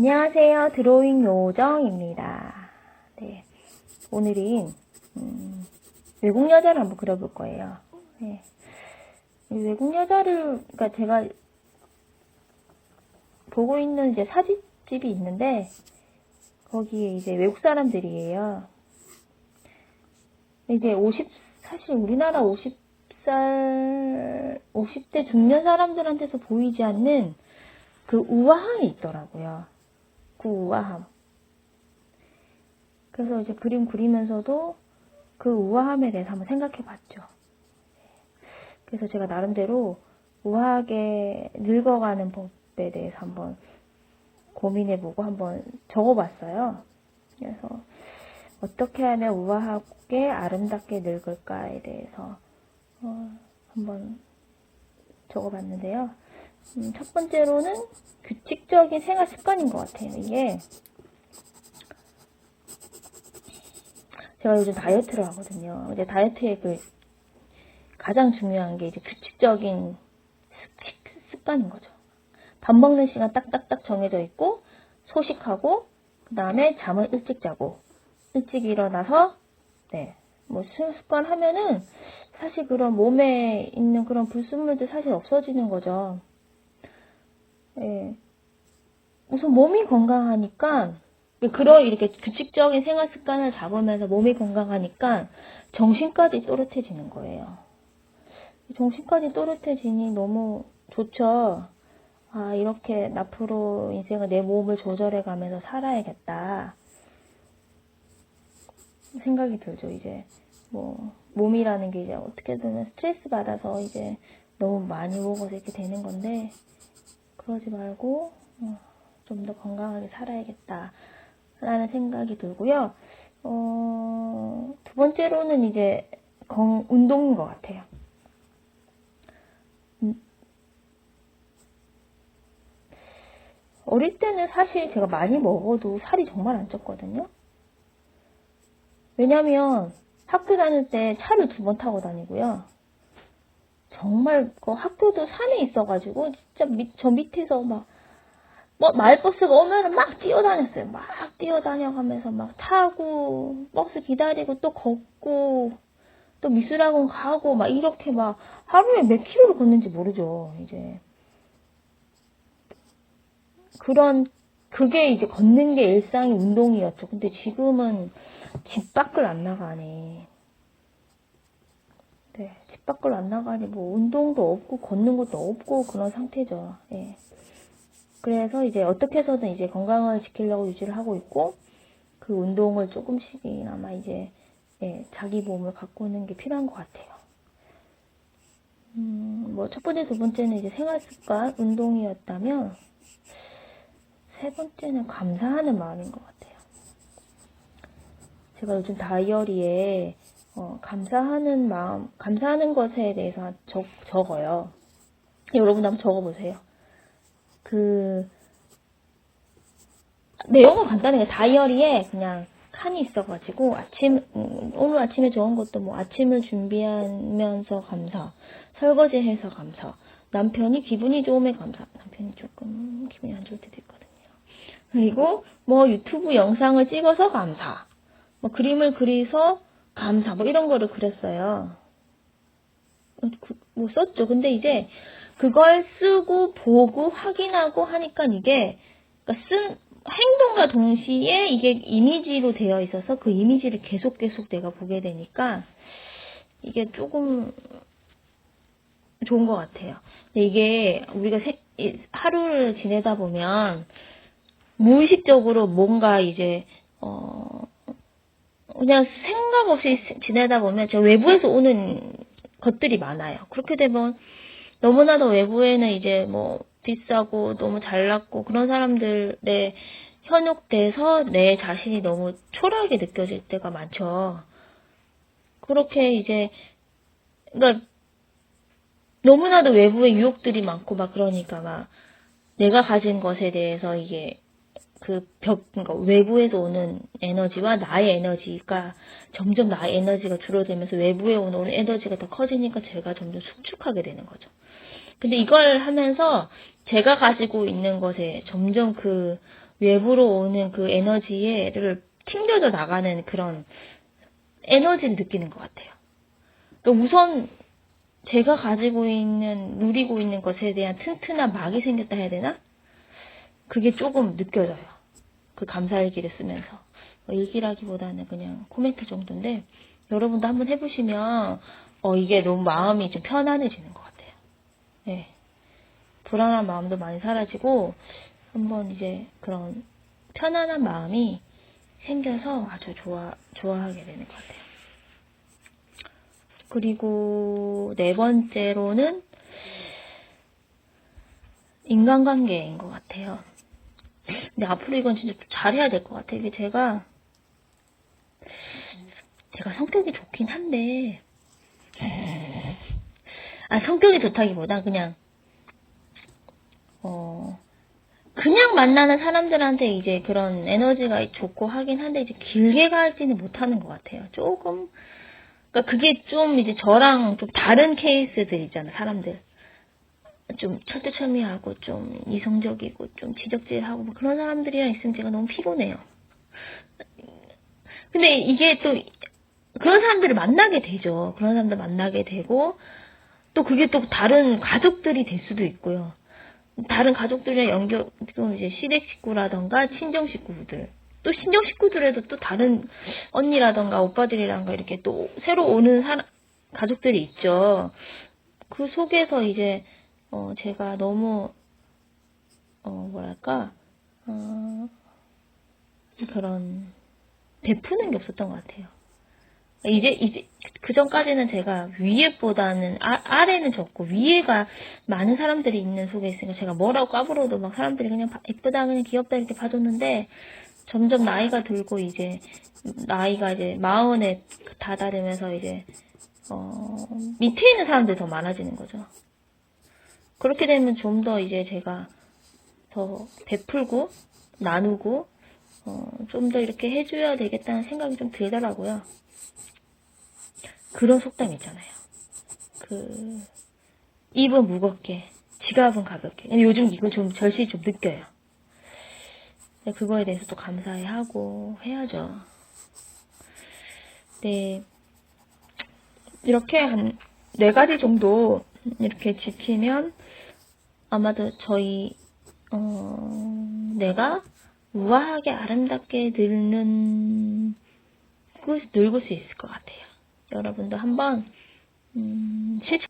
안녕하세요. 드로잉 요정입니다. 네. 오늘은, 음, 외국 여자를 한번 그려볼 거예요. 네. 이 외국 여자를, 그니까 제가 보고 있는 이제 사진집이 있는데, 거기에 이제 외국 사람들이에요. 이제 50, 사실 우리나라 50살, 50대 중년 사람들한테서 보이지 않는 그 우아함이 있더라고요. 그 우아함. 그래서 이제 그림 그리면서도 그 우아함에 대해서 한번 생각해 봤죠. 그래서 제가 나름대로 우아하게 늙어가는 법에 대해서 한번 고민해 보고 한번 적어 봤어요. 그래서 어떻게 하면 우아하게 아름답게 늙을까에 대해서 어, 한번 적어 봤는데요. 음, 첫 번째로는 규칙적인 생활 습관인 것 같아요. 이게 제가 요즘 다이어트를 하거든요. 이제 다이어트의 그 가장 중요한 게 이제 규칙적인 습- 습관인 거죠. 밥 먹는 시간 딱딱딱 정해져 있고 소식하고 그 다음에 잠을 일찍 자고 일찍 일어나서 네. 뭐 습관 하면은 사실 그런 몸에 있는 그런 불순물들 사실 없어지는 거죠. 예. 우선 몸이 건강하니까 그런 이렇게 규칙적인 생활 습관을 잡으면서 몸이 건강하니까 정신까지 또렷해지는 거예요. 정신까지 또렷해지니 너무 좋죠. 아, 이렇게 앞으로 인생을 내 몸을 조절해 가면서 살아야겠다. 생각이 들죠, 이제. 뭐, 몸이라는 게 이제 어떻게든 스트레스 받아서 이제 너무 많이 먹어서 이렇게 되는 건데, 그러지 말고, 어, 좀더 건강하게 살아야겠다. 라는 생각이 들고요. 어, 두 번째로는 이제, 건, 운동인 것 같아요. 음. 어릴 때는 사실 제가 많이 먹어도 살이 정말 안 쪘거든요. 왜냐면 학교 다닐 때 차를 두 번 타고 다니고요. 정말 그 학교도 산에 있어가지고 진짜 밑, 저 밑에서 막 뭐 마을버스가 오면은 막 뛰어다녔어요. 막 뛰어다녀가면서 막 타고 버스 기다리고 또 걷고 또 미술학원 가고 막 이렇게 막 하루에 몇 킬로를 걷는지 모르죠. 이제 그런 그게 이제 걷는 게 일상의 운동이었죠. 근데 지금은 집 밖을 안 나가네. 밖을 안 나가니 뭐 운동도 없고 걷는 것도 없고 그런 상태죠. 예. 그래서 이제 어떻게 해서든 이제 건강을 지키려고 유지를 하고 있고 그 운동을 조금씩이나마 이제 예, 자기 몸을 가꾸는 게 필요한 것 같아요. 음, 뭐 첫 번째, 두 번째는 이제 생활 습관, 운동이었다면 세 번째는 감사하는 마음인 것 같아요. 제가 요즘 다이어리에 어, 감사하는 마음, 감사하는 것에 대해서 적, 적어요. 여러분 한번 적어보세요. 그 내용은 간단해요. 다이어리에 그냥 칸이 있어가지고 아침 음, 오늘 아침에 좋은 것도 뭐 아침을 준비하면서 감사, 설거지해서 감사, 남편이 기분이 좋음에 감사. 남편이 조금 기분이 안 좋을 때도 있거든요. 그리고 뭐 유튜브 영상을 찍어서 감사, 뭐 그림을 그리서 감사, 뭐 이런 거를 그렸어요. 어, 그- 뭐 썼죠. 근데 이제 그걸 쓰고 보고 확인하고 하니까 이게 그러니까 쓴 행동과 동시에 이게 이미지로 되어 있어서 그 이미지를 계속 계속 내가 보게 되니까 이게 조금 좋은 것 같아요. 이게 우리가 하루를 지내다 보면 무의식적으로 뭔가 이제 어 그냥 생각 없이 지내다 보면 저 외부에서 오는 것들이 많아요. 그렇게 되면 너무나도 외부에는 이제 뭐 비싸고 너무 잘났고 그런 사람들에 현혹돼서 내 자신이 너무 초라하게 느껴질 때가 많죠. 그렇게 이제 그러니까 너무나도 외부에 유혹들이 많고 막 그러니까 막 내가 가진 것에 대해서 이게 그 벽, 그러니까 외부에서 오는 에너지와 나의 에너지가 점점 나의 에너지가 줄어들면서 외부에 오는 에너지가 더 커지니까 제가 점점 축축하게 되는 거죠. 근데 이걸 하면서 제가 가지고 있는 것에 점점 그 외부로 오는 그 에너지를 튕겨져 나가는 그런 에너지를 느끼는 것 같아요. 그러니까 우선 제가 가지고 있는, 누리고 있는 것에 대한 튼튼한 막이 생겼다 해야 되나? 그게 조금 느껴져요. 그 감사일기를 쓰면서. 어, 일기라기보다는 그냥 코멘트 정도인데, 여러분도 한번 해보시면, 어, 이게 너무 마음이 좀 편안해지는 것 같아요. 네. 불안한 마음도 많이 사라지고, 한번 이제 그런 편안한 마음이 생겨서 아주 좋아, 좋아하게 되는 것 같아요. 그리고 네 번째로는 인간관계인 것 같아요. 근데 앞으로 이건 진짜 잘해야 될 것 같아요. 이게 제가, 제가 성격이 좋긴 한데, 아, 성격이 좋다기보다 그냥, 어, 그냥 만나는 사람들한테 이제 그런 에너지가 좋고 하긴 한데, 이제 길게 가지는 못하는 것 같아요. 조금, 그러니까 그게 좀 이제 저랑 좀 다른 케이스들 있잖아, 사람들. 좀 철두철미하고 좀 이성적이고 좀 지적질하고 뭐 그런 사람들이랑 있으면 제가 너무 피곤해요. 근데 이게 또 그런 사람들을 만나게 되죠. 그런 사람들 만나게 되고 또 그게 또 다른 가족들이 될 수도 있고요. 다른 가족들이랑 연결, 또 이제 시댁 식구라던가 친정 식구들. 또 친정 식구들에도 또 다른 언니라던가 오빠들이란가 이렇게 또 새로 오는 사람, 가족들이 있죠. 그 속에서 이제, 어, 제가 너무, 어, 뭐랄까, 어, 그런, 베푸는 게 없었던 것 같아요. 이제, 이제, 그 전까지는 제가 위에보다는, 아, 아래는 적고, 위에가 많은 사람들이 있는 속에 있으니까 제가 뭐라고 까불어도 막 사람들이 그냥 봐- 예쁘다, 그냥 귀엽다 이렇게 봐줬는데, 점점 나이가 들고 이제, 나이가 이제 마흔에 다다르면서 이제, 어, 밑에 있는 사람들이 더 많아지는 거죠. 그렇게 되면 좀 더 이제 제가 더 베풀고, 나누고, 어, 좀 더 이렇게 해줘야 되겠다는 생각이 좀 들더라고요. 그런 속담 있잖아요. 그, 입은 무겁게, 지갑은 가볍게. 요즘 이거 좀 절실히 좀 느껴요. 그거에 대해서 또 감사해 하고 해야죠. 네. 이렇게 한 네 가지 정도 이렇게 지키면 아마도 저희, 어, 내가 우아하게 아름답게 늙는, 그- 늙을 수 있을 것 같아요. 여러분도 한번, 음, 실천